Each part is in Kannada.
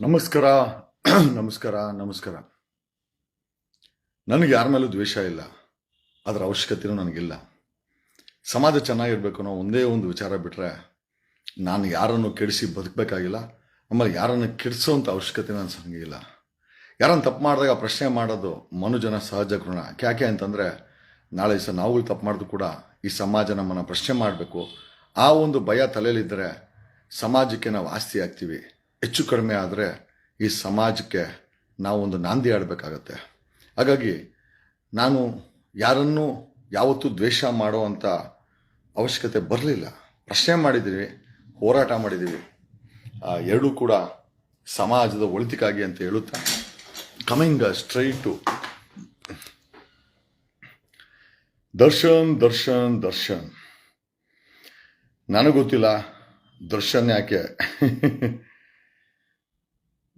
ನಮಸ್ಕಾರ ನಮಸ್ಕಾರ ನಮಸ್ಕಾರ. ನನಗೆ ಯಾರ ಮೇಲೂ ದ್ವೇಷ ಇಲ್ಲ. ಅದರ ಅವಶ್ಯಕತೆಯೂ ನನಗಿಲ್ಲ. ಸಮಾಜ ಚೆನ್ನಾಗಿರ್ಬೇಕು ಅನ್ನೋ ಒಂದೇ ಒಂದು ವಿಚಾರ ಬಿಟ್ಟರೆ ನಾನು ಯಾರನ್ನು ಕೆಡಿಸಿ ಬದುಕಬೇಕಾಗಿಲ್ಲ. ಆಮೇಲೆ ಯಾರನ್ನು ಕೆಡಿಸೋವಂಥ ಅವಶ್ಯಕತೆ ನನ್ನ ಇಲ್ಲ. ಯಾರನ್ನು ತಪ್ಪು ಮಾಡಿದಾಗ ಪ್ರಶ್ನೆ ಮಾಡೋದು ಮನುಜನ ಸಹಜ ಗುಣ. ಯಾಕೆ ಅಂತಂದರೆ ನಾಳೆ ದಿವಸ ನಾವುಗಳು ತಪ್ಪು ಮಾಡಿದ್ರು ಕೂಡ ಈ ಸಮಾಜ ನಮ್ಮನ್ನು ಪ್ರಶ್ನೆ ಮಾಡಬೇಕು. ಆ ಒಂದು ಭಯ ತಲೆಯಲ್ಲಿದ್ದರೆ ಸಮಾಜಕ್ಕೆ ನಾವು ಆಸ್ತಿ ಆಗ್ತೀವಿ. ಹೆಚ್ಚು ಕಡಿಮೆ ಆದರೆ ಈ ಸಮಾಜಕ್ಕೆ ನಾವು ಒಂದು ನಾಂದಿ ಆಡಬೇಕಾಗತ್ತೆ. ಹಾಗಾಗಿ ನಾನು ಯಾರನ್ನೂ ಯಾವತ್ತೂ ದ್ವೇಷ ಮಾಡೋ ಅಂಥ ಅವಶ್ಯಕತೆ ಬರಲಿಲ್ಲ. ಪ್ರಶ್ನೆ ಮಾಡಿದ್ದೀವಿ ಹೋರಾಟ ಮಾಡಿದ್ದೀವಿ ಎರಡೂ ಕೂಡ ಸಮಾಜದ ಒಳಿತಿಗಾಗಿ ಅಂತ ಹೇಳುತ್ತಾ ಕಮಿಂಗ್ ಸ್ಟ್ರೈಟ್ ದರ್ಶನ್ ದರ್ಶನ್ ದರ್ಶನ್. ನನಗೆ ಗೊತ್ತಿಲ್ಲ ದರ್ಶನ್ ಯಾಕೆ.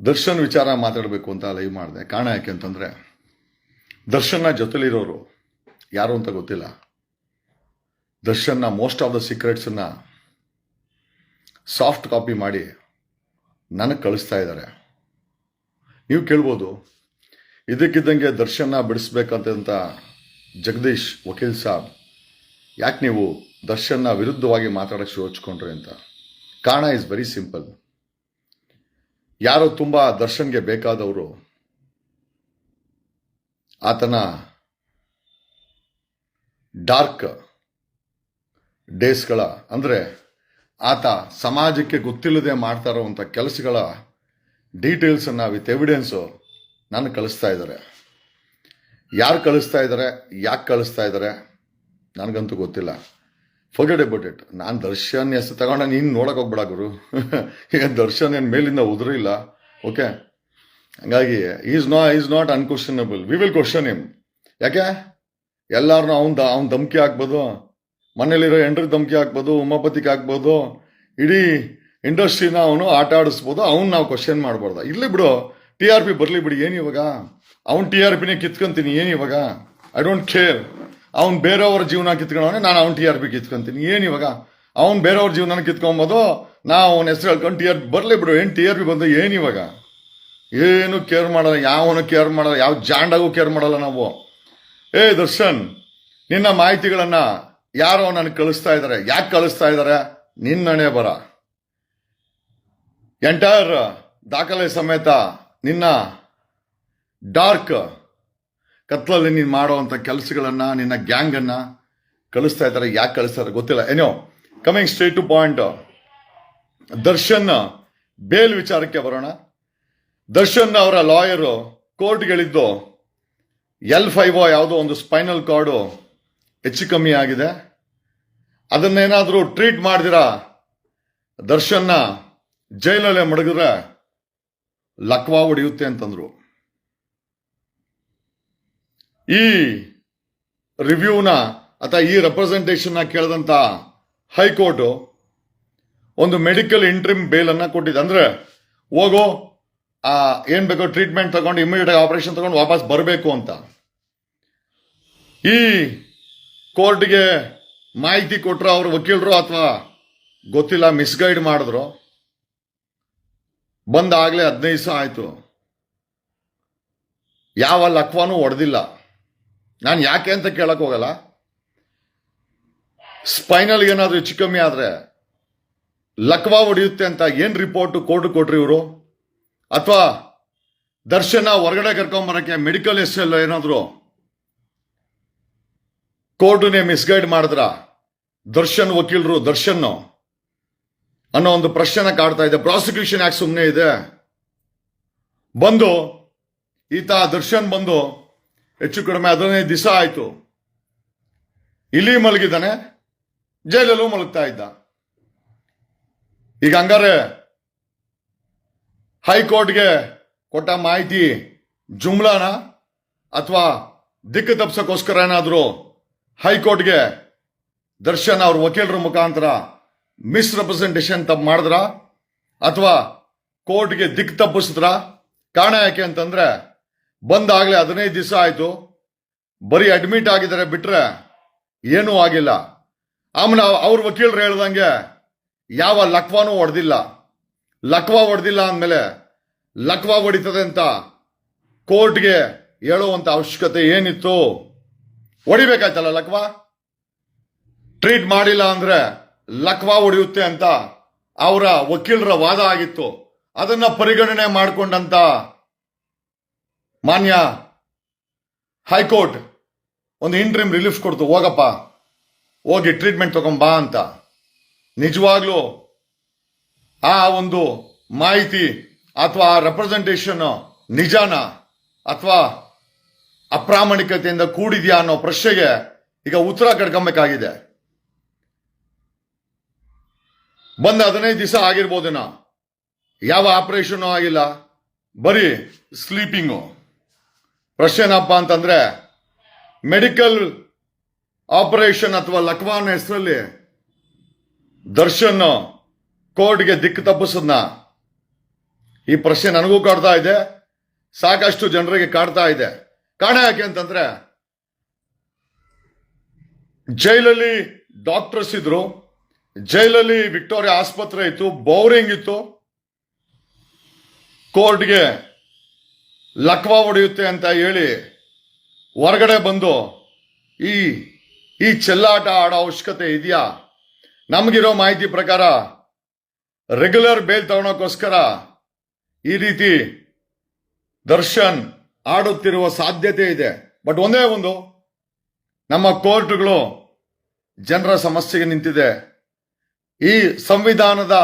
ದರ್ಶನ್ ವಿಚಾರ ಮಾತಾಡಬೇಕು ಅಂತ ಲೈವ್ ಮಾಡಿದೆ. ಕಾರಣ ಯಾಕೆ ಅಂತಂದರೆ, ದರ್ಶನ್ನ ಜೊತೆಲಿರೋರು ಯಾರು ಅಂತ ಗೊತ್ತಿಲ್ಲ. ದರ್ಶನ್ನ ಮೋಸ್ಟ್ ಆಫ್ ದ ಸೀಕ್ರೆಟ್ಸನ್ನು ಸಾಫ್ಟ್ ಕಾಪಿ ಮಾಡಿ ನನಗೆ ಕಳಿಸ್ತಾ ಇದ್ದಾರೆ ನೀವು ಕೇಳ್ಬೋದು. ಇದಕ್ಕಿದ್ದಂಗೆ ದರ್ಶನ್ನ ಬಿಡಿಸ್ಬೇಕಂತ ಜಗದೀಶ್ ವಕೀಲ್ ಸಾಬ್ ಯಾಕೆ ನೀವು ದರ್ಶನ್ನ ವಿರುದ್ಧವಾಗಿ ಮಾತಾಡೋಕ್ಕೆ ಶುರು ಹಚ್ಕೊಂಡ್ರಿ ಅಂತ. ಕಾರಣ ಇಸ್ ವೆರಿ ಸಿಂಪಲ್ ಯಾರು ತುಂಬ ದರ್ಶನ್ಗೆ ಬೇಕಾದವರು, ಆತನ ಡಾರ್ಕ್ ಡೇಸ್ಗಳ, ಅಂದರೆ ಆತ ಸಮಾಜಕ್ಕೆ ಗೊತ್ತಿಲ್ಲದೆ ಮಾಡ್ತಾ ಇರೋವಂಥ ಕೆಲಸಗಳ ಡೀಟೇಲ್ಸನ್ನು ವಿತ್ ಎವಿಡೆನ್ಸು ನಾನು ಕಳಿಸ್ತಾ ಇದ್ದಾರೆ. ಯಾರು ಕಳಿಸ್ತಾ ಇದ್ದಾರೆ, ಯಾಕೆ ಕಳಿಸ್ತಾ ಇದ್ದಾರೆ, ನನಗಂತೂ ಗೊತ್ತಿಲ್ಲ. ಫರ್ಗೆಟ್ ಬಟ್ ಇಟ್ ನಾನು ದರ್ಶನ್ ಹೆಸರು ತಗೊಂಡ ನೀನು ನೋಡೋಕೆ ಹೋಗ್ಬೇಡ ಗುರು. ಈಗ ದರ್ಶನ್ ಏನು ಮೇಲಿಂದ ಉದುರಿಲ್ಲ ಓಕೆ ಹಂಗಾಗಿ ಈಸ್ ನಾ is not unquestionable we will question him ಯಾಕೆ? ಎಲ್ಲಾರನ್ನೂ ಅವ್ನ ಅವ್ನ ಧಮಕಿ ಹಾಕ್ಬೋದು. ಮನೇಲಿರೋ ಎಂಟ್ರಿಗೆ ಧಮಕಿ ಹಾಕ್ಬೋದು, ಉಮಾಪತಿಗೆ ಹಾಕ್ಬೋದು. ಇಡೀ ಇಂಡಸ್ಟ್ರಿನ ಅವನು ಆಟ ಆಡಿಸ್ಬೋದು. ಅವ್ನು ನಾವು ಕ್ವಶನ್ ಮಾಡ್ಬಾರ್ದ. ಇಲ್ಲಿ ಬಿಡು. ಟಿ ಆರ್ ಪಿ ಬರಲಿ ಬಿಡಿ. ಏನು ಇವಾಗ? ಅವ್ನು ಟಿ ಆರ್ ಪಿನೇ ಕಿತ್ಕೊಂತೀನಿ. ಏನು ಇವಾಗ? ಐ ಡೋಂಟ್ ಕೇರ್ ಅವ್ನು ಬೇರೆಯವ್ರ ಜೀವನ ಕಿತ್ಕೊಂಡವನೆ ನಾನು ಅವ್ನು ಟಿ ಆರ್ ಪಿ ಕಿತ್ಕೊಂತೀನಿ. ಏನು ಇವಾಗ? ಅವ್ನು ಬೇರೆಯವ್ರ ಜೀವನ ಕಿತ್ಕೊಂಬೋದು, ನಾವು ಅವನ ಹೆಸರು ಹೇಳ್ಕೊಂಡು ಟಿ ಆರ್ ಪಿ ಬರಲಿ ಬಿಡು. ಏನು ಟಿ ಆರ್ ಪಿ ಬಂದು ಏನು ಇವಾಗ? ಏನು ಕೇರ್ ಮಾಡಲ್ಲ, ಯಾವನು ಕೇರ್ ಮಾಡಲ್ಲ, ಯಾವ ಜಾಂಡಾಗೂ ಕೇರ್ ಮಾಡಲ್ಲ ನಾವು. ಏ ದರ್ಶನ್, ನಿನ್ನ ಮಾಹಿತಿಗಳನ್ನು ಯಾರೋ ನನಗೆ ಕಳಿಸ್ತಾ ಇದ್ದಾರೆ ಯಾಕೆ ಕಳಿಸ್ತಾ ಇದ್ದಾರೆ ನಿನ್ನಣೆ ಬರ. ಎಂಟೈರ್ ದಾಖಲೆ ಸಮೇತ ನಿನ್ನ ಡಾರ್ಕ್ ಕತ್ಲಲ್ಲಿ ನೀನು ಮಾಡುವಂಥ ಕೆಲಸಗಳನ್ನು, ನಿನ್ನ ಗ್ಯಾಂಗನ್ನು ಕಳಿಸ್ತಾ ಇದ್ದಾರೆ. ಯಾಕೆ ಕಳಿಸ್ತಾರೆ ಗೊತ್ತಿಲ್ಲ. ಏನೋ coming straight to point Darshan, bail ವಿಚಾರಕ್ಕೆ ಬರೋಣ. ದರ್ಶನ್ ಅವರ ಲಾಯರು ಕೋರ್ಟ್ಗಳಿದ್ದು ಎಲ್ ಫೈವೋ ಯಾವುದೋ ಒಂದು ಸ್ಪೈನಲ್ ಕಾರ್ಡು ಹೆಚ್ಚು ಕಮ್ಮಿ ಆಗಿದೆ. ಅದನ್ನೇನಾದರೂ ಟ್ರೀಟ್ ಮಾಡಿದಿರಾ? ದರ್ಶನ್ನ ಜೈಲಲ್ಲೇ ಮಡಗಿದ್ರೆ ಲಕ್ವಾ ಹೊಡೆಯುತ್ತೆ ಅಂತಂದ್ರು. ಈ ರಿವ್ಯೂನ ಅಥವಾ ಈ ರೆಪ್ರೆಸೆಂಟೇಷನ್ನ ಕೇಳಿದಂಥ ಹೈಕೋರ್ಟು ಒಂದು ಮೆಡಿಕಲ್ ಇಂಟ್ರಿಮ್ ಬೇಲನ್ನು ಕೊಟ್ಟಿದೆ. ಅಂದರೆ ಹೋಗೋ, ಆ, ಏನು ಬೇಕೋ ಟ್ರೀಟ್ಮೆಂಟ್ ತಗೊಂಡು ಇಮಿಡಿಯೇಟ್ ಆಪರೇಷನ್ ತಗೊಂಡು ವಾಪಸ್ ಬರಬೇಕು ಅಂತ. ಈ ಕೋರ್ಟ್ಗೆ ಮಾಹಿತಿ ಕೊಟ್ಟರು ಅವ್ರ ವಕೀಲರು ಅಥವಾ ಗೊತ್ತಿಲ್ಲ ಮಿಸ್ಗೈಡ್ ಮಾಡಿದ್ರು. ಬಂದಾಗಲೇ ಹದಿನೈದು ದಿವಸ ಆಯಿತು. ಯಾವ ಲಕ್ವಾನು ಹೊಡೆದಿಲ್ಲ ನಾನು ಯಾಕೆ ಅಂತ ಕೇಳಕ್ ಹೋಗಲ್ಲ. ಸ್ಪೈನಲ್ ಏನಾದರೂ ಹೆಚ್ಚು ಕಮ್ಮಿ ಆದರೆ ಲಕ್ವಾ ಹೊಡೆಯುತ್ತೆ ಅಂತ ಏನು ರಿಪೋರ್ಟ್ ಕೋರ್ಟ್ ಕೊಟ್ರಿ ಇವರು? ಅಥವಾ ದರ್ಶನ ಹೊರಗಡೆ ಕರ್ಕೊಂಬರಕ್ಕೆ ಮೆಡಿಕಲ್ ಎಸ್ ಎಲ್ ಏನಾದ್ರು ಕೋರ್ಟ್ನೇ ಮಿಸ್ಗೈಡ್ ಮಾಡಿದ್ರ? ದರ್ಶನ್ ವಕೀಲರು, ದರ್ಶನ್ ಅನ್ನೋ ಒಂದು ಪ್ರಶ್ನೆ ಕಾಡ್ತಾ ಇದೆ. ಪ್ರಾಸಿಕ್ಯೂಷನ್ ಯಾಕೆ ಸುಮ್ಮನೆ ಇದೆ? ಬಂದು ಈತ, ದರ್ಶನ್ ಬಂದು ಹೆಚ್ಚು ಕಡಿಮೆ ಹದಿನೈದು ದಿವಸ ಆಯಿತು. ಇಲ್ಲಿ ಮಲಗಿದ್ದಾನೆ, ಜೈಲಲ್ಲೂ ಮಲಗ್ತಾ ಇದ್ದ. ಈಗ ಹಂಗಾರೆ ಹೈಕೋರ್ಟ್ಗೆ ಕೊಟ್ಟ ಮಾಹಿತಿ ಜುಮ್ಲಾನ ಅಥವಾ ದಿಕ್ಕು ತಪ್ಸಕ್ಕೋಸ್ಕರ ಏನಾದರೂ ಹೈಕೋರ್ಟ್ಗೆ ದರ್ಶನ್ ಅವ್ರ ವಕೀಲರ ಮುಖಾಂತರ ಮಿಸ್ ರೆಪ್ರೆಸೆಂಟೇಷನ್ ತಪ್ಪು ಮಾಡಿದ್ರ ಅಥವಾ ಕೋರ್ಟ್ಗೆ ದಿಕ್ಕು ತಪ್ಪಿಸಿದ್ರ? ಕಾರಣ ಯಾಕೆ ಅಂತಂದ್ರೆ ಬಂದಾಗಲೇ ಹದಿನೈದು ದಿವಸ ಆಯಿತು. ಬರೀ ಅಡ್ಮಿಟ್ ಆಗಿದ್ದಾರೆ ಬಿಟ್ರೆ ಏನೂ ಆಗಿಲ್ಲ. ಆಮೇಲೆ ಅವ್ರ ವಕೀಲರು ಹೇಳ್ದಂಗೆ, ಯಾವ ಲಕ್ವಾನೂ ಹೊಡೆದಿಲ್ಲ. ಲಕ್ವಾ ಹೊಡೆದಿಲ್ಲ ಅಂದಮೇಲೆ ಲಕ್ವಾ ಹೊಡಿತದೆ ಅಂತ ಕೋರ್ಟ್ಗೆ ಹೇಳುವಂತ ಅವಶ್ಯಕತೆ ಏನಿತ್ತು? ಹೊಡಿಬೇಕಾಯ್ತಲ್ಲ ಲಕ್ವಾ? ಟ್ರೀಟ್ ಮಾಡಿಲ್ಲ ಅಂದ್ರೆ ಲಕ್ವಾ ಹೊಡೆಯುತ್ತೆ ಅಂತ ಅವರ ವಕೀಲರ ವಾದ ಆಗಿತ್ತು. ಅದನ್ನ ಪರಿಗಣನೆ ಮಾಡಿಕೊಂಡಂತ ಮಾನ್ಯ ಹೈಕೋರ್ಟ್, ಒಂದು ಇಂಟ್ರಿಮ್ ರಿಲೀಫ್ ಕೊಡ್ತು, ಹೋಗಪ್ಪ, ಹೋಗಿ ಟ್ರೀಟ್ಮೆಂಟ್ ತಗೊಂಬಾ ಅಂತ. ನಿಜವಾಗ್ಲೂ ಆ ಒಂದು ಮಾಹಿತಿ ಅಥವಾ ಆ ರೆಪ್ರೆಸೆಂಟೇಷನ್ ನಿಜಾನ ಅಥವಾ ಅಪ್ರಾಮಾಣಿಕತೆಯಿಂದ ಕೂಡಿದೆಯಾ ಅನ್ನೋ ಪ್ರಶ್ನೆಗೆ ಈಗ ಉತ್ತರ ಕಡ್ಕೊಬೇಕಾಗಿದೆ. ಬಂದ ಹದಿನೈದು ದಿವಸ ಆಗಿರ್ಬೋದೇನೋ ಯಾವ ಆಪರೇಷನ್ ಆಗಿಲ್ಲ ಬರೀ ಸ್ಲೀಪಿಂಗು ಪ್ರಶ್ನೆ ಏನಪ್ಪ ಅಂತಂದ್ರೆ ಮೆಡಿಕಲ್ ಆಪರೇಷನ್ ಅಥವಾ ಲಕ್ವಾನ್ ಹೆಸರಲ್ಲಿ ದರ್ಶನ್ ಕೋರ್ಟ್ಗೆ ದಿಕ್ಕು ತಪ್ಪಿಸದ್ನ ಈ ಪ್ರಶ್ನೆ ನನಗೂ ಕಾಡ್ತಾ ಇದೆ. ಸಾಕಷ್ಟು ಜನರಿಗೆ ಕಾಡ್ತಾ ಇದೆ. ಕಾರಣ ಯಾಕೆ ಅಂತಂದ್ರೆ ಜೈಲಲ್ಲಿ ಡಾಕ್ಟರ್ಸ್ ಇದ್ರು, ಜೈಲಲ್ಲಿ ವಿಕ್ಟೋರಿಯಾ ಆಸ್ಪತ್ರೆ ಇತ್ತು, ಬೌರಿಂಗ್ ಇತ್ತು, ಕೋರ್ಟ್ಗೆ ಲಕ್ವಾ ಹೊಡೆಯುತ್ತೆ ಅಂತ ಹೇಳಿ ಹೊರಗಡೆ ಬಂದು, ಈ ಈ ಚೆಲ್ಲಾಟ ಆಡೋ ಅವಶ್ಯಕತೆ ಇದೆಯಾ? ನಮಗಿರೋ ಮಾಹಿತಿ ಪ್ರಕಾರ ರೆಗ್ಯುಲರ್ ಬೇಲ್ ತಗೊಳಕೋಸ್ಕರ ಈ ರೀತಿ ದರ್ಶನ್ ಆಡುತ್ತಿರುವ ಸಾಧ್ಯತೆ ಇದೆ. ಬಟ್ ಒಂದೇ ಒಂದು, ನಮ್ಮ ಕೋರ್ಟ್ಗಳು ಜನರ ಸಮಸ್ಯೆಗೆ ನಿಂತಿದೆ. ಈ ಸಂವಿಧಾನದ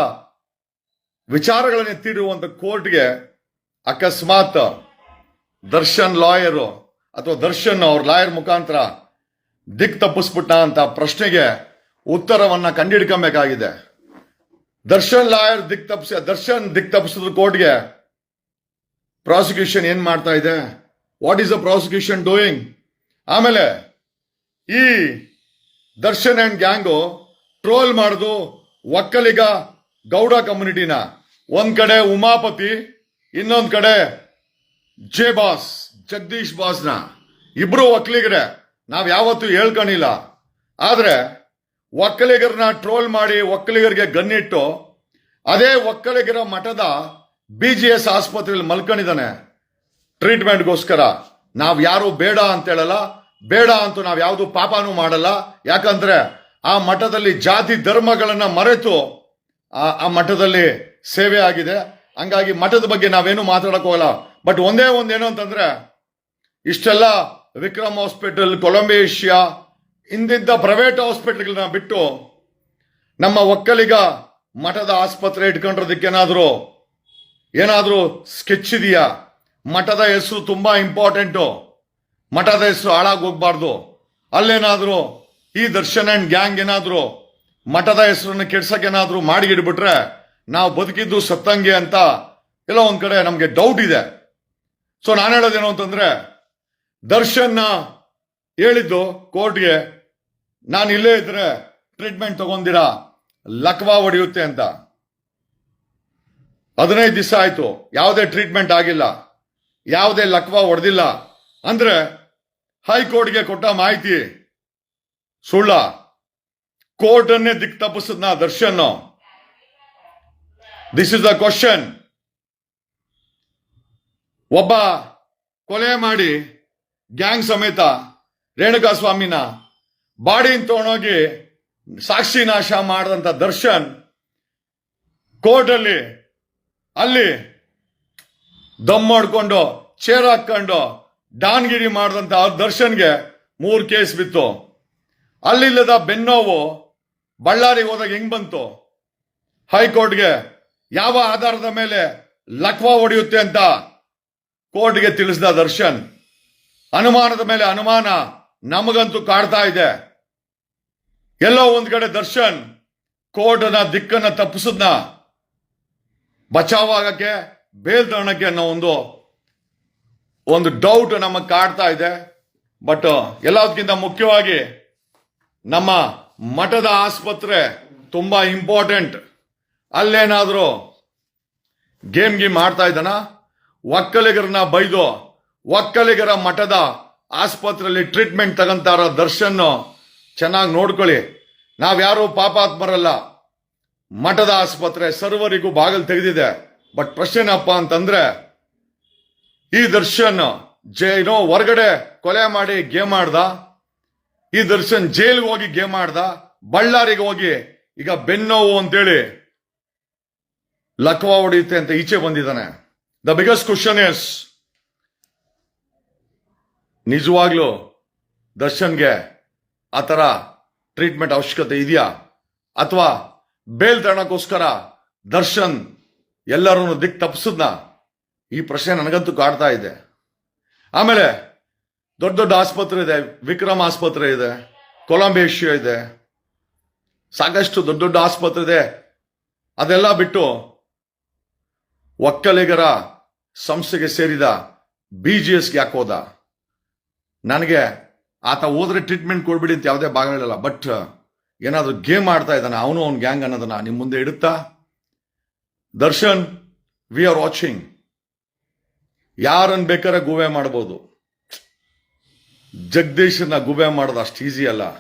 ವಿಚಾರಗಳನ್ನು ಎತ್ತಿಡುವಂತ ಕೋರ್ಟ್ಗೆ ಅಕಸ್ಮಾತ್ ದರ್ಶನ್ ಲಾಯರು ಅಥವಾ ದರ್ಶನ್ ಅವ್ರ ಲಾಯರ್ ಮುಖಾಂತರ ದಿಕ್ ತಪ್ಪಿಸ್ಬಿಟ್ಟ ಅಂತ ಪ್ರಶ್ನೆಗೆ ಉತ್ತರವನ್ನು ಕಂಡಿಡ್ಕೊಬೇಕಾಗಿದೆ. ದರ್ಶನ್ ಲಾಯರ್ ದಿಕ್ ತಪ್ಪಿಸ, ದರ್ಶನ್ ದಿಕ್ ತಪ್ಪಿಸಿದ್ರು ಕೋರ್ಟ್ಗೆ ಪ್ರಾಸಿಕ್ಯೂಷನ್ ಏನು ಮಾಡ್ತಾ ಇದೆ? What is the prosecution doing ಆಮೇಲೆ ಈ ದರ್ಶನ್ ಅಂಡ್ ಗ್ಯಾಂಗು ಟ್ರೋಲ್ ಮಾಡಿದು ಒಕ್ಕಲಿಗ ಗೌಡ ಕಮ್ಯುನಿಟಿನ ಒಂದು ಕಡೆ ಉಮಾಪತಿ, ಇನ್ನೊಂದು ಕಡೆ ಜೆ ಬಾಸ್, ಜಗದೀಶ್ ಬಾಸ್ನ ಇಬ್ರು ಒಕ್ಕಲಿಗರೇ, ನಾವು ಯಾವತ್ತೂ ಹೇಳ್ಕೊಂಡಿಲ್ಲ ಆದ್ರೆ ಒಕ್ಕಲಿಗರನ್ನ ಟ್ರೋಲ್ ಮಾಡಿ ಒಕ್ಕಲಿಗರಿಗೆ ಗನ್ನಿಟ್ಟು, ಅದೇ ಒಕ್ಕಲಿಗರ ಮಠದ ಬಿ ಜಿ ಎಸ್ ಆಸ್ಪತ್ರೆಯಲ್ಲಿ ಮಲ್ಕೊಂಡಿದ್ದಾನೆ ಟ್ರೀಟ್ಮೆಂಟ್ಗೋಸ್ಕರ. ನಾವು ಯಾರು ಬೇಡ ಅಂತ ಹೇಳಲ್ಲ ಬೇಡ ಅಂತೂ ನಾವು ಯಾವುದು ಪಾಪನೂ ಮಾಡಲ್ಲ. ಯಾಕಂದ್ರೆ ಆ ಮಠದಲ್ಲಿ ಜಾತಿ ಧರ್ಮಗಳನ್ನ ಮರೆತು ಆ ಮಠದಲ್ಲಿ ಸೇವೆ ಆಗಿದೆ. ಹಂಗಾಗಿ ಮಠದ ಬಗ್ಗೆ ನಾವೇನು ಮಾತಾಡಕ್ ಹೋಗಲ್ಲ ಬಟ್ ಒಂದೇ ಒಂದು ಏನು ಅಂತಂದ್ರೆ, ಇಷ್ಟೆಲ್ಲ ವಿಕ್ರಮ್ ಹಾಸ್ಪಿಟಲ್ ಕೊಲಂಬೇಷಿಯಾ ಇಂದಿದ್ದ ಪ್ರೈವೇಟ್ ಹಾಸ್ಪಿಟಲ್ಗಳನ್ನ ಬಿಟ್ಟು ನಮ್ಮ ಒಕ್ಕಲಿಗ ಮಠದ ಆಸ್ಪತ್ರೆ ಇಟ್ಕೊಂಡಿರೋದಕ್ಕೇನಾದರೂ, ಏನಾದ್ರೂ ಸ್ಕೆಚ್ ಇದೆಯಾ? ಮಠದ ಹೆಸರು ತುಂಬಾ ಇಂಪಾರ್ಟೆಂಟು. ಮಠದ ಹೆಸರು ಹಾಳಾಗಿ ಹೋಗ್ಬಾರ್ದು. ಅಲ್ಲೇನಾದ್ರೂ ಈ ದರ್ಶನ್ ಅಂಡ್ ಗ್ಯಾಂಗ್ ಏನಾದರೂ ಮಠದ ಹೆಸರನ್ನು ಕೆಡ್ಸೋಕ್ಕೇನಾದರೂ ಮಾಡಿ ಇಡ್ಬಿಟ್ರೆ ನಾವು ಬದುಕಿದ್ದು ಸತ್ತಂಗೆ ಅಂತ ಎಲ್ಲ ಒಂದು ಕಡೆ ನಮಗೆ ಡೌಟ್ ಇದೆ. ಸೊ ನಾನು ಹೇಳೋದೇನು ಅಂತಂದ್ರೆ, ದರ್ಶನ್ನ ಹೇಳಿದ್ದು ಕೋರ್ಟ್ಗೆ, ನಾನು ಇಲ್ಲೇ ಇದ್ರೆ ಟ್ರೀಟ್ಮೆಂಟ್ ತಗೊಂದಿರಾ ಲಕ್ವಾ ಹೊಡೆಯುತ್ತೆ ಅಂತ. ಹದಿನೈದು ದಿವಸ ಆಯ್ತು, ಯಾವುದೇ ಟ್ರೀಟ್ಮೆಂಟ್ ಆಗಿಲ್ಲ, ಯಾವುದೇ ಲಕ್ವಾ ಹೊಡೆದಿಲ್ಲ. ಅಂದ್ರೆ, ಹೈಕೋರ್ಟ್ಗೆ ಕೊಟ್ಟ ಮಾಹಿತಿ, ಸುಳ್ಳ. ಕೋರ್ಟ್ ಅನ್ನೇ ದಿಕ್ ತಪ್ಪಿಸದ್ನ Darshan. This is the question ಒಬ್ಬ ಕೊಲೆ ಮಾಡಿ ಗ್ಯಾಂಗ್ ಸಮೇತ ರೇಣುಕಾ ಸ್ವಾಮಿನ ಬಾಡಿನ ತಗೊಂಡೋಗಿ ಸಾಕ್ಷಿ ನಾಶ ಮಾಡಿದಂತ ದರ್ಶನ್ ಕೋರ್ಟ್ ಅಲ್ಲಿ ದಮ್ ಮಾಡ್ಕೊಂಡು, ಚೇರ್ ಹಾಕೊಂಡು ಡಾನ್ಗಿರಿ ಮಾಡಿದಂಥ ದರ್ಶನ್ಗೆ ಮೂರು ಕೇಸ್ ಬಿತ್ತು. ಅಲ್ಲಿಲ್ಲದ ಬೆನ್ನೋವು ಬಳ್ಳಾರಿಗೆ ಹೋದಾಗ ಹೆಂಗ್ ಬಂತು? ಹೈಕೋರ್ಟ್ಗೆ ಯಾವ ಆಧಾರದ ಮೇಲೆ ಲಕ್ವಾ ಹೊಡೆಯುತ್ತೆ ಅಂತ ಕೋರ್ಟ್ಗೆ ತಿಳಿಸಿದ ದರ್ಶನ್, ಅನುಮಾನದ ಮೇಲೆ ಅನುಮಾನ ನಮಗಂತೂ ಕಾಡ್ತಾ ಇದೆ. ಎಲ್ಲೋ ಒಂದ್ ಕಡೆ ದರ್ಶನ್ ಕೋರ್ಟ್ನ ದಿಕ್ಕನ್ನ ತಪ್ಪಿಸದ್ನ ಬಚಾವಾಗಕ್ಕೆ ಬೇಲ್ ತಗೊಳಕ್ಕೆ ಅನ್ನೋ ಒಂದು ಒಂದು ಡೌಟ್ ನಮಗೆ ಕಾಡ್ತಾ ಇದೆ. ಬಟ್ ಎಲ್ಲದಕ್ಕಿಂತ ಮುಖ್ಯವಾಗಿ ನಮ್ಮ ಮಠದ ಆಸ್ಪತ್ರೆ ತುಂಬಾ ಇಂಪಾರ್ಟೆಂಟ್ ಅಲ್ಲೇನಾದರೂ ಗೇಮ್ ಗೀಮ್ ಆಡ್ತಾ ಇದ್ದಾನ? ಒಕ್ಕಲಿಗರನ್ನ ಬೈದು, ಒಕ್ಕಲಿಗರ ಮಠದ ಆಸ್ಪತ್ರೆಯಲ್ಲಿ ಟ್ರೀಟ್ಮೆಂಟ್ ತಗಂತಾರ ದರ್ಶನ್, ಚೆನ್ನಾಗಿ ನೋಡ್ಕೊಳ್ಳಿ. ನಾವ್ಯಾರು ಪಾಪಾತ್ಮರಲ್ಲ. ಮಠದ ಆಸ್ಪತ್ರೆ ಸರ್ವರಿಗೂ ಬಾಗಿಲು ತೆಗೆದಿದೆ. ಬಟ್ ಪ್ರಶ್ನೆ ಏನಪ್ಪ ಅಂತಂದ್ರೆ, ಈ ದರ್ಶನ್ ಜೈನೋ ಹೊರಗಡೆ ಕೊಲೆ ಮಾಡಿ ಗೇಮ್ ಆಡ್ದ, ಈ ದರ್ಶನ್ ಜೈಲ್ಗೆ ಹೋಗಿ ಗೇಮ್ ಆಡ್ದ, ಬಳ್ಳಾರಿಗೆ ಹೋಗಿ ಈಗ ಬೆನ್ನೋವು ಅಂತೇಳಿ ಲಕ್ವ ಹೊಡೆಯುತ್ತೆ ಅಂತ ಈಚೆ ಬಂದಿದ್ದಾನೆ. ದ ಬಿಗ್ಗೆಸ್ಟ್ ಕ್ವಶನ್ ಇಸ್ ನಿಜವಾಗ್ಲೂ ದರ್ಶನ್ಗೆ ಆ ಥರ ಟ್ರೀಟ್ಮೆಂಟ್ ಅವಶ್ಯಕತೆ ಇದೆಯಾ? ಅಥವಾ ಬೇಲ್ ತರಣಕ್ಕೋಸ್ಕರ ದರ್ಶನ್ ಎಲ್ಲರೂ ದಿಕ್ ತಪ್ಪಿಸಿದ್ನ ಈ ಪ್ರಶ್ನೆ ನನಗಂತೂ ಕಾಡ್ತಾ ಇದೆ. ಆಮೇಲೆ ದೊಡ್ಡ ದೊಡ್ಡ ಆಸ್ಪತ್ರೆ ಇದೆ, ವಿಕ್ರಮ್ ಆಸ್ಪತ್ರೆ ಇದೆ ಕೊಲಂಬೇಶಿಯೋ ಇದೆ. ಸಾಕಷ್ಟು ದೊಡ್ಡ ದೊಡ್ಡ ಆಸ್ಪತ್ರೆ ಇದೆ. ಅದೆಲ್ಲ ಬಿಟ್ಟು ಒಕ್ಕಲಿಗರ ಸಂಸ್ಥೆಗೆ ಸೇರಿದ ಬಿ ಜಿ ಎಸ್ಗೆ ಯಾಕೆ ಹೋದ? ನನಗೆ ಆತ ಹೋದ್ರೆ ಟ್ರೀಟ್ಮೆಂಟ್ ಕೊಡ್ಬಿಡಿ ಅಂತ ಯಾವುದೇ ಭಾಗ ಭಾಗಗಳಿಲ್ಲ ಬಟ್ ಏನಾದರೂ ಗೇಮ್ ಆಡ್ತಾ ಇದ್ದಾನೆ, ಅವನು ಅವ್ನ ಗ್ಯಾಂಗ್ ಅನ್ನೋದನ್ನ ನಿಮ್ಮ ಮುಂದೆ ಇಡುತ್ತಾ? ದರ್ಶನ್ ವಿ ಆರ್ ವಾಚಿಂಗ್ ಯಾರನ್ನು ಬೇಕಾದ್ರೆ ಗುವೆ ಮಾಡ್ಬೋದು. ಜಗದೀಶನ್ನ ಗುಬೆ ಮಾಡೋದು ಅಷ್ಟು ಈಸಿ ಅಲ್ಲ.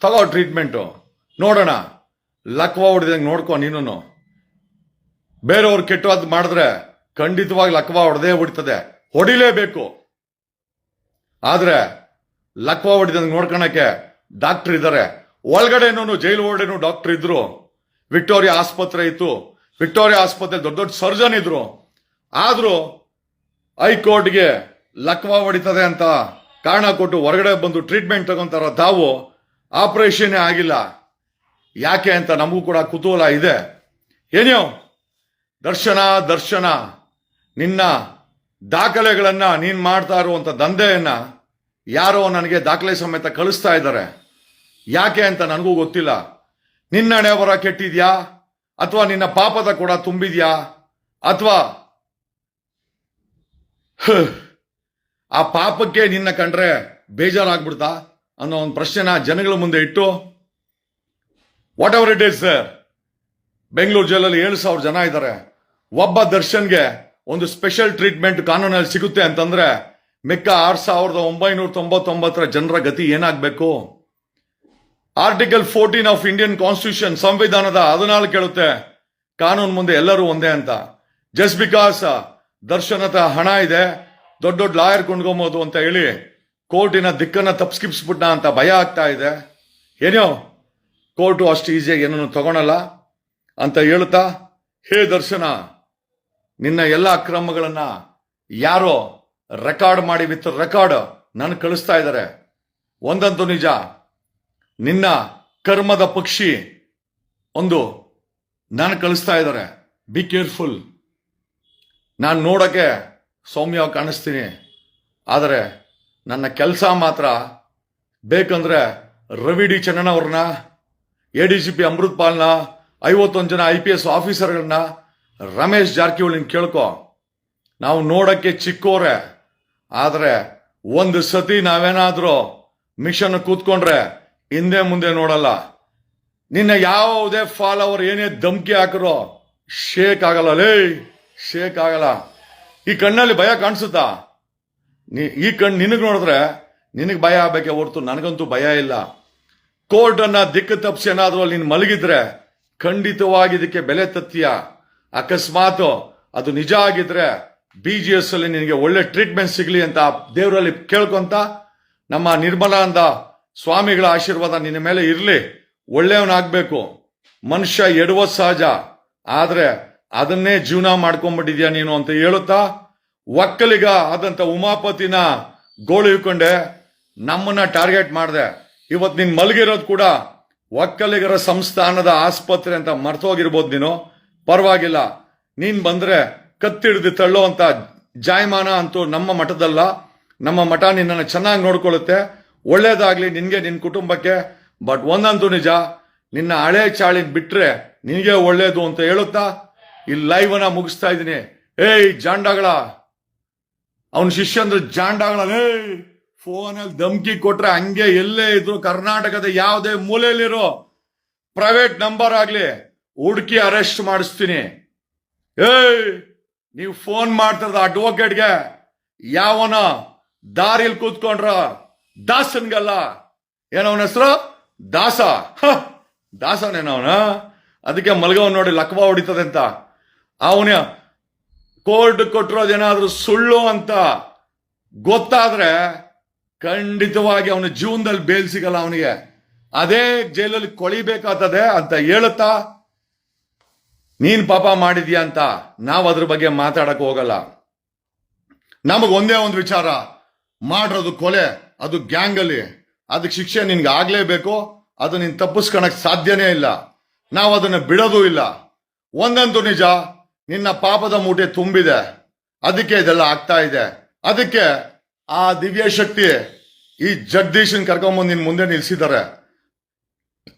ತಗೋ ಟ್ರೀಟ್ಮೆಂಟು ನೋಡೋಣ. ಲಕ್ವ ಹೊಡೆದಂಗೆ ನೋಡ್ಕೊ ನೀನು ಬೇರೆಯವ್ರು ಕೆಟ್ಟವಾದ್ ಮಾಡಿದ್ರೆ ಖಂಡಿತವಾಗಿ ಲಕ್ವ ಹೊಡೆದೇ ಹೊಡಿತದೆ ಹೊಡಿಲೇಬೇಕು. ಆದ್ರೆ, ಲಕ್ವ ಹೊಡೆದಂಗೆ ನೋಡ್ಕೊಳಕ್ಕೆ ಡಾಕ್ಟರ್ ಇದ್ದಾರೆ ಒಳಗಡೆನೂ ಜೈಲು ಒಳಗಡೆನೂ ಡಾಕ್ಟರ್ ಇದ್ರು. ವಿಕ್ಟೋರಿಯಾ ಆಸ್ಪತ್ರೆ ಇತ್ತು. ವಿಕ್ಟೋರಿಯಾ ಆಸ್ಪತ್ರೆ ದೊಡ್ಡ ದೊಡ್ಡ ಸರ್ಜನ್ ಇದ್ರು. ಆದ್ರೂ ಹೈಕೋರ್ಟ್ಗೆ ಲಕ್ವ ಹೊಡಿತದೆ ಅಂತ ಕಾರಣ ಕೊಟ್ಟು ಹೊರಗಡೆ ಬಂದು ಟ್ರೀಟ್ಮೆಂಟ್ ತಗೊಂತಾರ ತಾವು ಆಪರೇಷನ್ ಆಗಿಲ್ಲ. ಯಾಕೆ ಅಂತ ನಮಗೂ ಕೂಡ ಕುತೂಹಲ ಇದೆ. ಏನೋ ದರ್ಶನ ದರ್ಶನ. ನಿನ್ನ ದಾಖಲೆಗಳನ್ನು ನೀನು ಮಾಡ್ತಾ ಇರುವಂಥ ದಂಧೆಯನ್ನು ಯಾರೋ ನನಗೆ ದಾಖಲೆ ಸಮೇತ ಕಳಿಸ್ತಾ ಇದ್ದಾರೆ. ಯಾಕೆ ಅಂತ ನನಗೂ ಗೊತ್ತಿಲ್ಲ. ನಿನ್ನ ಹಣೆ ಬರ ಕೆಟ್ಟಿದ್ಯಾ? ಅಥವಾ ನಿನ್ನ ಪಾಪದ ಕೂಡ ತುಂಬಿದ್ಯಾ? ಅಥವಾ ಆ ಪಾಪಕ್ಕೆ ನಿನ್ನ ಕಂಡ್ರೆ ಬೇಜಾರಾಗ್ಬಿಡ್ತಾ ಅನ್ನೋ ಒಂದು ಪ್ರಶ್ನೆನ ಜನಗಳ ಮುಂದೆ ಇಟ್ಟು whatever it sir Bengaluru ಜೈಲಲ್ಲಿ ಏಳು ಸಾವಿರ ಜನ ಇದ್ದಾರೆ. ಒಬ್ಬ ದರ್ಶನ್ಗೆ ಒಂದು ಸ್ಪೆಷಲ್ ಟ್ರೀಟ್ಮೆಂಟ್ ಕಾನೂನಲ್ಲಿ ಸಿಗುತ್ತೆ ಅಂತಂದ್ರೆ ಮಿಕ್ಕ ಆರ್ ಸಾವಿರದ ಒಂಬೈನೂರ ತೊಂಬತ್ತೊಂಬತ್ತರ ಜನರ ಗತಿ ಏನಾಗಬೇಕು? Article fourteen of Indian constitution ಸಂವಿಧಾನದ ಹದಿನಾಲ್ಕು ಹೇಳುತ್ತೆ ಕಾನೂನು ಮುಂದೆ ಎಲ್ಲರೂ ಒಂದೇ ಅಂತ. ಜಸ್ಟ್ ಬಿಕಾಸ್ ದರ್ಶನದ ಹಣ ಇದೆ, ದೊಡ್ಡ ದೊಡ್ಡ ಲಾಯರ್ ಕೊಂಡ್ಕೊಬೋದು ಅಂತ ಹೇಳಿ ಕೋರ್ಟಿನ ದಿಕ್ಕನ್ನ ತಪ್ಪಿಸ್ಕಿಪ್ಸ್ಬಿಟ್ನ ಅಂತ ಭಯ ಆಗ್ತಾ ಇದೆ. ಏನೋ ಕೋರ್ಟು ಅಷ್ಟು ಈಸಿಯಾಗಿ ಏನನ್ನು ತಗೊಳಲ್ಲ ಅಂತ ಹೇಳ್ತಾ, ಹೇ ದರ್ಶನ ನಿನ್ನ ಎಲ್ಲ ಅಕ್ರಮಗಳನ್ನ ಯಾರೋ ರೆಕಾರ್ಡ್ ಮಾಡಿ ವಿತ್ ರೆಕಾರ್ಡ್ ನಾನು ಕಳಿಸ್ತಾ ಇದ್ದಾರೆ ಒಂದಂತೂ ನಿಜ. ನಿನ್ನ ಕರ್ಮದ ಪಕ್ಷಿ ಒಂದು ನಾನು ಕಳಿಸ್ತಾ ಇದ್ದಾರೆ ಬಿ ಕೇರ್ಫುಲ್ ನಾನು ನೋಡೋಕ್ಕೆ ಸೌಮ್ಯ ಕಾಣಿಸ್ತೀನಿ. ಆದರೆ ನನ್ನ ಕೆಲಸ ಮಾತ್ರ ಬೇಕಂದ್ರೆ Ravi D ಚನ್ನಣ್ಣವ್ರನ್ನ A D G P Amrit ಪಾಲ್ನ ಐವತ್ತೊಂದು ಜನ ಐ ಪಿ ಎಸ್ ಆಫೀಸರ್ಗಳನ್ನ ರಮೇಶ್ ಜಾರಕಿಹೊಳಿನ ಕೇಳ್ಕೊ. ನಾವು ನೋಡಕ್ಕೆ ಚಿಕ್ಕೋರೆ, ಆದರೆ ಒಂದು ಸತಿ ನಾವೇನಾದ್ರೂ ಮಿಷನ್ ಕೂತ್ಕೊಂಡ್ರೆ ಹಿಂದೆ ಮುಂದೆ ನೋಡಲ್ಲ. ನಿನ್ನ ಯಾವುದೇ ಫಾಲೋವರ್ ಏನೇ ಧಮಕಿ ಹಾಕರೋ ಶೇಕ್ ಆಗಲ್ಲ. ಲೇ, ಶೇಕ್ ಆಗಲ್ಲ. ಈ ಕಣ್ಣಲ್ಲಿ ಭಯ ಕಾಣಿಸುತ್ತಾ? ನೀ, ಈ ಕಣ್ಣು ನಿನಗೆ ನೋಡಿದ್ರೆ ನಿನಗೆ ಭಯ ಆಗಬೇಕೆ ಹೊರತು ನನಗಂತೂ ಭಯ ಇಲ್ಲ. ಕೋರ್ಟನ್ನು ದಿಕ್ಕು ತಪ್ಪಿಸಿ ಏನಾದರೂ ಅಲ್ಲಿ ನೀನು ಮಲಗಿದ್ರೆ ಖಂಡಿತವಾಗಿ ಇದಕ್ಕೆ ಬೆಲೆ ತತ್ತೀಯ? ಅಕಸ್ಮಾತ್ ಅದು ನಿಜ ಆಗಿದ್ರೆ ಬಿ ಜಿ ಎಸ್ ಅಲ್ಲಿ ನಿನಗೆ ಒಳ್ಳೆ ಟ್ರೀಟ್ಮೆಂಟ್ ಸಿಗ್ಲಿ ಅಂತ ದೇವರಲ್ಲಿ ಕೇಳ್ಕೊಂತ ನಮ್ಮ ನಿರ್ಮಲಾನಂದ ಸ್ವಾಮಿಗಳ ಆಶೀರ್ವಾದ ನಿನ್ನ ಮೇಲೆ ಇರಲಿ. ಒಳ್ಳೆಯವನಾಗಬೇಕು. ಮನುಷ್ಯ ಎಡುವ ಸಹಜ. ಆದರೆ ಅದನ್ನೇ ಜೀವನ ಮಾಡ್ಕೊಂಡ್ಬಿಟ್ಟಿದ್ಯಾ ನೀನು ಅಂತ ಹೇಳುತ್ತಾ? ಒಕ್ಕಲಿಗ ಆದಂತ ಉಮಾಪತಿನ ಗೋಳು ಇಟ್ಕೊಂಡೆ ನಮ್ಮನ್ನ ಟಾರ್ಗೆಟ್ ಮಾಡಿದೆ. ಇವತ್ತು ನೀನು ಮಲಗಿರೋದು ಕೂಡ ಒಕ್ಕಲಿಗರ ಸಂಸ್ಥಾನದ ಆಸ್ಪತ್ರೆ ಅಂತ ಮರ್ತೋಗಿರ್ಬೋದು ನೀನು. ಪರವಾಗಿಲ್ಲ. ನೀನ್ ಬಂದ್ರೆ ಕತ್ತಿಡಿದು ತಳ್ಳೋ ಅಂತ ಜಾಯಮಾನ ಅಂತೂ ನಮ್ಮ ಮಠದಲ್ಲ. ನಮ್ಮ ಮಠ ನಿನ್ನನ್ನು ಚೆನ್ನಾಗಿ ನೋಡ್ಕೊಳ್ಳುತ್ತೆ. ಒಳ್ಳೇದಾಗ್ಲಿ ನಿನ್ಗೆ, ನಿನ್ ಕುಟುಂಬಕ್ಕೆ. ಬಟ್ ಒಂದಂತೂ ನಿಜ, ನಿನ್ನ ಹಳೆ ಚಾಳಿನ ಬಿಟ್ರೆ ನಿನಗೆ ಒಳ್ಳೇದು ಅಂತ ಹೇಳುತ್ತಾ? ಲೈವ್ ಅನ್ನ ಮುಗಿಸ್ತಾ ಇದ್ದೀನಿ. ಏಯ್, ಜಾಂಡಗಳ. ಅವನ ಶಿಷ್ಯಂದ್ರ ಜಾಂಡಗಳ. ಏಯ್ ಫೋನಲ್ಲಿ ಧಮ್ಕಿ ಕೊಟ್ರೆ ಹಂಗೆ ಎಲ್ಲೇ ಇದ್ರು ಕರ್ನಾಟಕದ ಯಾವುದೇ ಮೂಲೆಯಲ್ಲಿರೋ ಪ್ರೈವೇಟ್ ನಂಬರ್ ಆಗ್ಲಿ. ಹುಡುಕಿ ಅರೆಸ್ಟ್ ಮಾಡಿಸ್ತೀನಿ. ಏಯ್, ನೀವು ಫೋನ್ ಮಾಡ್ತಿರೋದು ಅಡ್ವೊಕೇಟ್ಗೆ. ಯಾವನ ದಾರಿಲ್ ಕೂತ್ಕೊಂಡ್ರ ದಾಸನ್ಗಲ್ಲ. ಏನವನ ಹೆಸರು? ದಾಸ. ದಾಸನೇನವನ ಅದಕ್ಕೆ ಮಲಗವ್ ನೋಡಿ ಲಕ್ವ ಹೊಡಿತದೆ ಅಂತ. ಅವನ ಕೋರ್ಟ್ ಕೊಟ್ಟಿರೋದೇನಾದ್ರೂ ಸುಳ್ಳು ಅಂತ ಗೊತ್ತಾದ್ರೆ ಖಂಡಿತವಾಗಿ ಅವನ ಜೀವನದಲ್ಲಿ ಬೇಲ್ ಸಿಗಲ್ಲ ಅವನಿಗೆ. ಅದೇ ಜೈಲಲ್ಲಿ ಕೊಳಿಬೇಕಾಗ್ತದೆ ಅಂತ ಹೇಳುತ್ತಾ ನೀನ್ ಪಾಪ ಮಾಡಿದ್ಯಾ ಅಂತ ನಾವು ಅದ್ರ ಬಗ್ಗೆ ಮಾತಾಡಕ್ ಹೋಗಲ್ಲ. ನಮಗ್ ಒಂದೇ ಒಂದು ವಿಚಾರ. ಮಾಡಿರೋದು ಕೊಲೆ, ಅದು ಗ್ಯಾಂಗ್ ಅಲ್ಲಿ ಅದಕ್ಕೆ ಶಿಕ್ಷೆ ನಿನ್ಗೆ ಆಗ್ಲೇಬೇಕು, ಅದು ನೀನ್ ತಪ್ಪಿಸ್ಕೊಳಕ್ ಸಾಧ್ಯನೇ ಇಲ್ಲ. ನಾವು ಅದನ್ನ ಬಿಡೋದು ಇಲ್ಲ. ಒಂದಂತೂ ನಿಜ, ನಿನ್ನ ಪಾಪದ ಮೂಟೆ ತುಂಬಿದೆ. ಅದಕ್ಕೆ ಇದೆಲ್ಲ ಆಗ್ತಾ ಇದೆ. ಅದಕ್ಕೆ ಆ ದಿವ್ಯ ಶಕ್ತಿ ಈ ಜಗದೀಶನ್ ಕರ್ಕೊಂಬಂದು ನಿನ್ ಮುಂದೆ ನಿಲ್ಸಿದ್ದಾರೆ.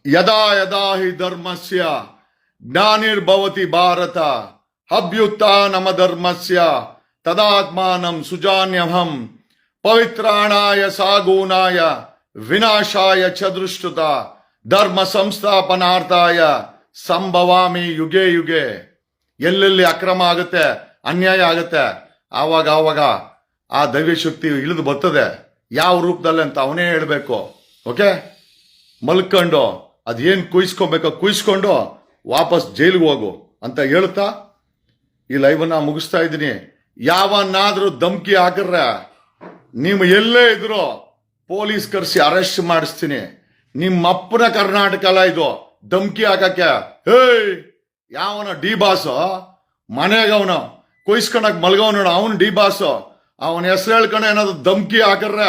ಯದಾ ಯದಾ ಹಿ ಧರ್ಮಸ್ಯ ಜ್ಞಾನಿರ್ಭವತಿ ಭಾರತ ಅಭ್ಯುತ್ಥಾನಮ ಧರ್ಮಸ್ಯ ತದಾತ್ಮಾನಂ ಸುಜಾನ್ಯಹಂ, ಪವಿತ್ರಾಣಾಯ ಸಾಗೂನಾಯ, ವಿನಾಶಾಯ ಚದೃಷ್ಟುತ ಧರ್ಮ ಸಂಸ್ಥಾಪನಾರ್ಥಾಯ ಸಂಭವಾಮಿ ಯುಗೆ ಯುಗೆ. ಎಲ್ಲೆಲ್ಲಿ ಅಕ್ರಮ ಆಗುತ್ತೆ, ಅನ್ಯಾಯ ಆಗುತ್ತೆ, ಆವಾಗ ಆವಾಗ ಆ ದೈವ ಶಕ್ತಿ ಇಳಿದು ಬರ್ತದೆ. ಯಾವ ರೂಪದಲ್ಲಿ ಅಂತ ಅವನೇ ಹೇಳಬೇಕು. ಓಕೆ? ಮಲ್ಕೊಂಡು, ಅದೇನ್ ಕುಯ್ಸ್ಕೊಬೇಕೋ ಕುಯ್ಸ್ಕೊಂಡು ವಾಪಸ್ ಜೈಲಿಗೆ ಹೋಗು ಅಂತ ಹೇಳ್ತಾ ಈ ಲೈವನ್ನ ಮುಗಿಸ್ತಾ ಇದ್ದೀನಿ. ಯಾವನ್ನಾದ್ರೂ ಧಮ್ಕಿ ಹಾಕಿದ್ರೆ ನೀವು ಎಲ್ಲೇ ಇದ್ರು ಪೊಲೀಸ್ ಕರೆಸಿ ಅರೆಸ್ಟ್ ಮಾಡಿಸ್ತೀನಿ. ನಿಮ್ಮ ಅಪ್ಪನ ಕರ್ನಾಟಕ ಅಲ್ಲ ಇದು. ಧಮ್ಕಿ ಹಾಕಕ್ಕೆ. ಹೇಯ್! ಯಾವನ ಡಿ ಬಾಸ್? ಮನೆಯಾಗ ಅವನು. ಕೊಯ್ಸ್ಕೊಳಕ್ ಮಲ್ಗವನ ಅವನು ಡಿ ಬಾಸ್. ಅವನ ಹೆಸರು ಹೇಳ್ಕೊಂಡು ಏನಾದ್ರು ಧಮ್ಕಿ ಹಾಕಿದ್ರೆ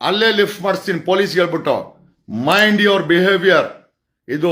ಅಲ್ಲೇ ಲಿಫ್ಟ್ ಮಾಡಿಸ್ತೀನಿ ಪೊಲೀಸ್ ಹೇಳ್ಬಿಟ್ಟು. ಮೈಂಡ್ ಯುವರ್ ಬಿಹೇವಿಯರ್ ಇದು